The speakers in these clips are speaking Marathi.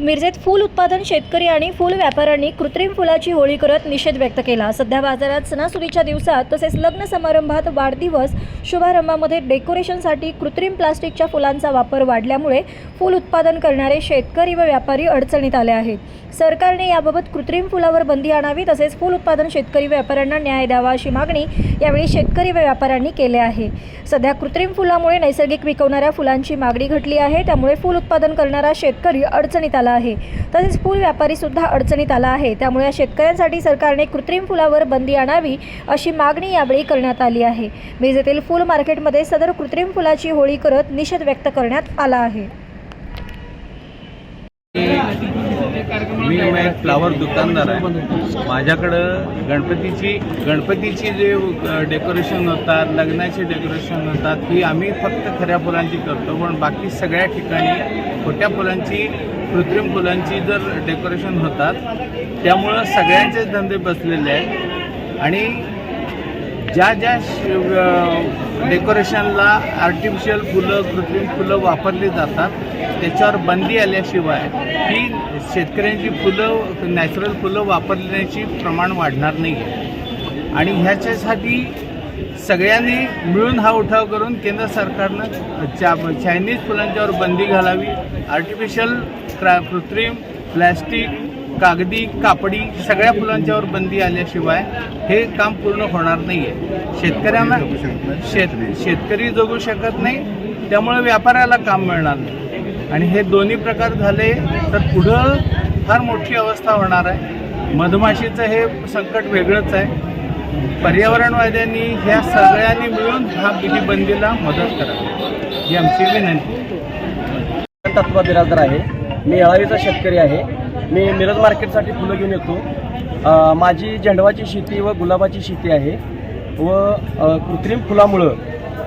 मिरजेत फूल उत्पादन शेतकरी आणि फूल व्यापाऱ्यांनी कृत्रिम फुलाची होळी करत निषेध व्यक्त केला. सध्या बाजारात सणासुदीच्या दिवसात तसेच लग्न समारंभात वाढदिवस शुभारंभामध्ये डेकोरेशनसाठी कृत्रिम प्लास्टिकच्या फुलांचा वापर वाढल्यामुळे फूल उत्पादन करणारे शेतकरी व व्यापारी अडचणीत आले आहेत. सरकारने याबाबत कृत्रिम फुलावर बंदी आणावी तसेच फूल उत्पादन शेतकरी व्यापाऱ्यांना न्याय द्यावा अशी मागणी यावेळी शेतकरी व व्यापाऱ्यांनी केली आहे. सध्या कृत्रिम फुलामुळे नैसर्गिक विकवणाऱ्या फुलांची मागणी घटली आहे त्यामुळे फूल उत्पादन करणारा शेतकरी अडचणीत आला आहे. तसेच फूल व्यापारी सुद्धा अडचणीत आला आहे. त्यामुळे या शेतकऱ्यांसाठी सरकारने कृत्रिम फुलावर बंदी आणावी अशी मागणी यावेळी करण्यात आली आहे. मिरजेतील फूल मार्केटमध्ये सदर कृत्रिम फुलाची होळी करत निषेध व्यक्त करण्यात आला आहे. फ्लावर दुकानदार आहे. माझ्याकडं गणपतीची गणपतीची जे डेकोरेशन होतात लग्नाचे डेकोरेशन होतात ती आम्ही फक्त खऱ्या फुलांची करतो. पण बाकी सगळ्या ठिकाणी खोट्या फुलांची कृत्रिम फुलांची जर डेकोरेशन होतात त्यामुळं सगळ्यांचेच धंदे बसलेले आहेत. आणि ज्या ज्या डेकोरेशनला आर्टिफिशियल फुलं कृत्रिम फुलं वापरली जातात त्याच्यावर बंदी आल्याशिवाय ही शेतकऱ्यांची फुलं नॅचरल फुलं वापरण्याची प्रमाण वाढणार नाही आहे आणि ह्याच्यासाठी सगळ्यांनी मिळून हा उठाव करून केंद्र सरकारनं चा चायनीज फुलांच्यावर बंदी घालावी. आर्टिफिशियल क्रा कृत्रिम प्लॅस्टिक कागदी कापडी सगळ्या फुलांच्यावर बंदी आल्याशिवाय हे काम पूर्ण होणार नाही आहे शेतकऱ्यांना शेत शेतकरी जगू शकत नाही त्यामुळे व्यापाऱ्याला काम मिळणार नाही. आणि हे दोन्ही प्रकार झाले तर पुढं फार मोठी अवस्था होणार आहे. मधमाशीचं हे संकट वेगळंच आहे. पर्यावरणवाद्यांनी ह्या सगळ्यांनी मिळून हा ही बंदीला मदत करावी. ही आमची विनंती. तत्व बिराजदार आहे. मी येळावीचा शेतकरी आहे. मी मिरज मार्केटसाठी फुलं घेऊन येतो. माझी झेंडवाची शेती व गुलाबाची शेती आहे व कृत्रिम फुलामुळं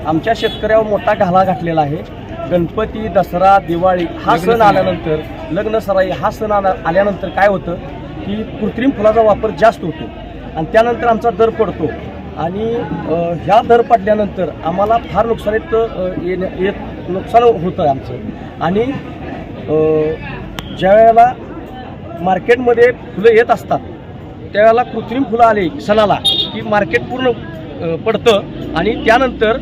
आमच्या शेतकऱ्यावर मोठा घाला घातलेला आहे. गणपती दसरा दिवाळी हा सण आल्यानंतर लग्न सराई हा सण आला आल्यानंतर काय होतं की कृत्रिम फुलाचा वापर जास्त होतो आणि त्यानंतर आमचा दर पडतो आणि ह्या दर पडल्यानंतर आम्हाला फार नुकसानीत येत नुकसान होतं आमचं. आणि ज्या वेळेला मार्केटमध्ये फुलं येत असतात. त्यावेळेला कृत्रिम फुलं आले सणाला. की मार्केट पूर्ण पडतं आणि त्यानंतर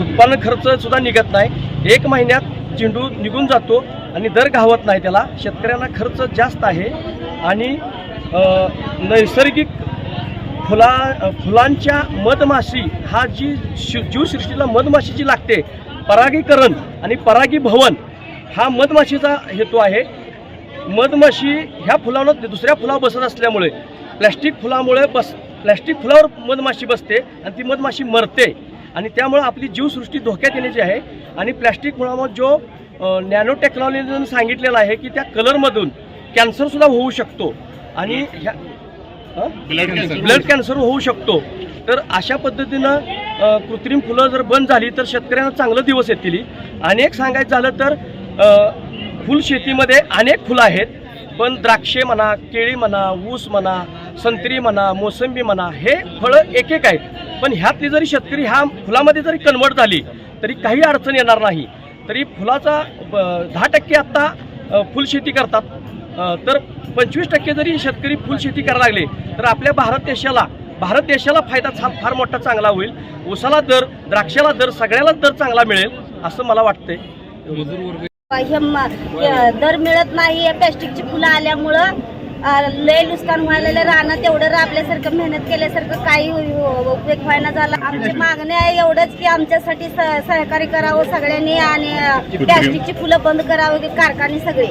उत्पादन खर्च सुद्धा निघत नाही. एक महिन्यात चेंडू निघून जातो आणि दर घावत नाही त्याला. शेतकऱ्यांना खर्च जास्त आहे आणि नैसर्गिक फुला फुलांच्या मधमाशी हा जी शि- जीवसृष्टीला मधमाशी जी लागते परागीकरण आणि परागीभवन हा मधमाशीचा हेतू आहे. मधमाशी ह्या फुलावर दुसऱ्या फुलावर बसत असल्यामुळे प्लॅस्टिक फुलामुळे बस प्लॅस्टिक फुलावर मधमाशी बसते आणि ती मधमाशी मरते. आणि त्यामुळे आपली जीवसृष्टी धोक्यात येण्याची आहे. आणि प्लॅस्टिक फुलामुळे जो नॅनो टेक्नॉलॉजीनं सांगितलेला आहे की त्या कलरमधून कॅन्सरसुद्धा होऊ शकतो. आणि ह्या? ब्लड कॅन्सर होऊ शकतो. तर अशा पद्धतीनं कृत्रिम फुलं जर बंद झाली तर शेतकऱ्यांना चांगलं दिवस येतील. अनेक सांगायचं झालं तर फुल शेतीमध्ये अनेक फुलं आहेत. पण द्राक्षे म्हणा केळी म्हणा ऊस म्हणा संत्री म्हणा मोसंबी म्हणा हे फळं एक एक आहेत. पण ह्यातली जरी शेतकरी ह्या फुलामध्ये जरी कन्वर्ट झाली तरी काही अडचण येणार नाही. तरी फुलाचा दहा टक्के आत्ता फुलशेती करतात. तर पंचवीस टक्के जरी शेतकरी फुलशेती करायला लागले तर आपल्या भारत देशाला भारत देशाला फायदा छा फार मोठा चांगला होईल. ऊसाला दर द्राक्षाला दर सगळ्यालाच दर चांगला मिळेल असं मला वाटतंय. दर मिळत नाही या प्लॅस्टिकची फुलं आल्यामुळं लय नुकसान व्हायला राहणं तेवढं आपल्यासारखं मेहनत केल्यासारखं काही उपयोग व्हायला झाला. आमची मागणी आहे एवढंच की आमच्यासाठी सहकार्य करावं सगळ्यांनी आणि प्लॅस्टिकची फुलं बंद करावं कारखाने सगळे.